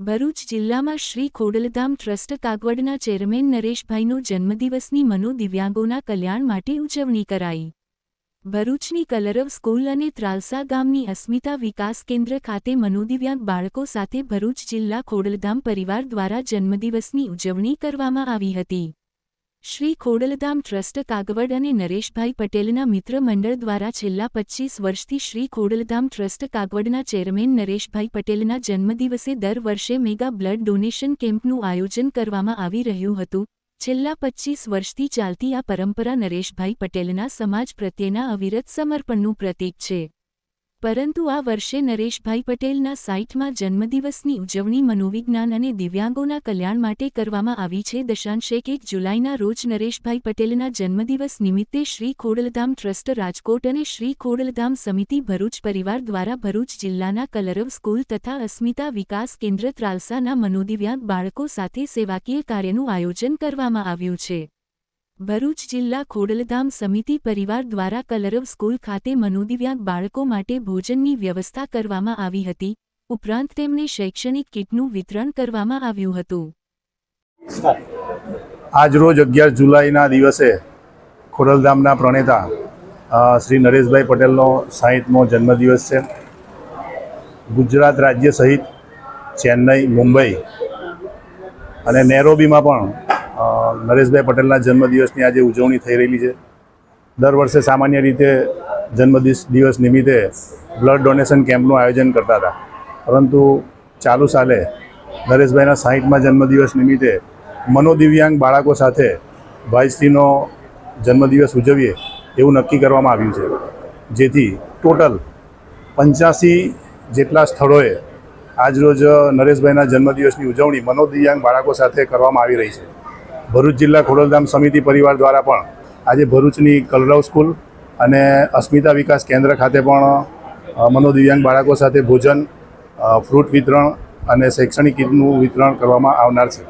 ભરૂચ જિલ્લામાં શ્રી ખોડલધામ ટ્રસ્ટ કાગવડના ચેરમેન નરેશભાઈનો જન્મદિવસની મનોદિવ્યાંગોના કલ્યાણ માટે ઉજવણી કરાઈ. ભરૂચની કલરવ સ્કૂલ અને ત્રાલસા ગામની અસ્મિતા વિકાસ કેન્દ્ર ખાતે મનોદિવ્યાંગ બાળકો સાથે ભરૂચ જિલ્લા ખોડલધામ પરિવાર દ્વારા જન્મદિવસની ઉજવણી કરવામાં આવી હતી. શ્રી ખોડલધામ ટ્રસ્ટ કાગવડ અને નરેશભાઈ પટેલના મિત્ર મંડળ દ્વારા છેલ્લા પચ્ચીસ વર્ષથી શ્રી ખોડલધામ ટ્રસ્ટ કાગવડના ચેરમેન નરેશભાઈ પટેલના જન્મદિવસે દર વર્ષે મેગા બ્લડ ડોનેશન કેમ્પનું આયોજન કરવામાં આવી રહ્યું હતું. છેલ્લા પચીસ વર્ષથી ચાલતી આ પરંપરા નરેશભાઈ પટેલના સમાજ પ્રત્યેના અવિરત સમર્પણનું પ્રતીક છે. પરંતુ આ વર્ષે નરેશભાઈ પટેલના સાઇઠમાં જન્મદિવસની ઉજવણી મનોવિજ્ઞાન અને દિવ્યાંગોના કલ્યાણ માટે કરવામાં આવી છે. દશાંશ એક એક જુલાઈના રોજ નરેશભાઈ પટેલના જન્મદિવસ નિમિત્તે શ્રી ખોડલધામ ટ્રસ્ટ રાજકોટ અને શ્રી ખોડલધામ સમિતિ ભરૂચ પરિવાર દ્વારા ભરૂચ જિલ્લાના કલરવ સ્કૂલ તથા અસ્મિતા વિકાસ કેન્દ્ર ત્રાલસાના મનોદિવ્યાંગ બાળકો સાથે સેવાકીય કાર્યનું આયોજન કરવામાં આવ્યું છે. ભરૂચ જિલ્લા ખોડલધામ સમિતિ પરિવાર દ્વારા કલરવ સ્કૂલ ખાતે મનોદિવ્યાંગ બાળકો માટે ભોજનની વ્યવસ્થા કરવામાં આવી હતી. ઉપરાંત તેમને શૈક્ષણિક કીટનું વિતરણ કરવામાં આવ્યું હતું. આજ રોજ અગિયાર જુલાઈના દિવસે ખોડલધામના પ્રણેતા શ્રી નરેશભાઈ પટેલનો સાહીઠમો જન્મદિવસ છે. ગુજરાત રાજ્ય સહિત ચેન્નઈ, મુંબઈ અને નેરોબીમાં પણ નરેશભાઈ પટેલના જન્મદિવસની આજે ઉજવણી થઈ રહેલી છે. દર વર્ષે સામાન્ય રીતે જન્મદિવસ દિવસ નિમિત્તે બ્લડ ડોનેશન કેમ્પનું આયોજન કરતા હતા. પરંતુ ચાલુ સાલે નરેશભાઈના સાહીઠમાં જન્મદિવસ નિમિત્તે મનોદિવ્યાંગ બાળકો સાથે ભાઈશ્રીનો જન્મદિવસ ઉજવીએ એવું નક્કી કરવામાં આવ્યું છે. જેથી ટોટલ પંચ્યાસી જેટલા સ્થળોએ આજરોજ નરેશભાઈના જન્મદિવસની ઉજવણી મનોદિવ્યાંગ બાળકો સાથે કરવામાં આવી રહી છે. ભરૂચ જિલ્લા ખોડલધામ સમિતિ પરિવાર દ્વારા પણ આજે ભરૂચની કલરવ સ્કૂલ અને અસ્મિતા વિકાસ કેન્દ્ર ખાતે પણ મનોદિવ્યાંગ બાળકો સાથે ભોજન ફ્રૂટ વિતરણ અને શૈક્ષણિક કીટનું વિતરણ કરવામાં આવનાર છે.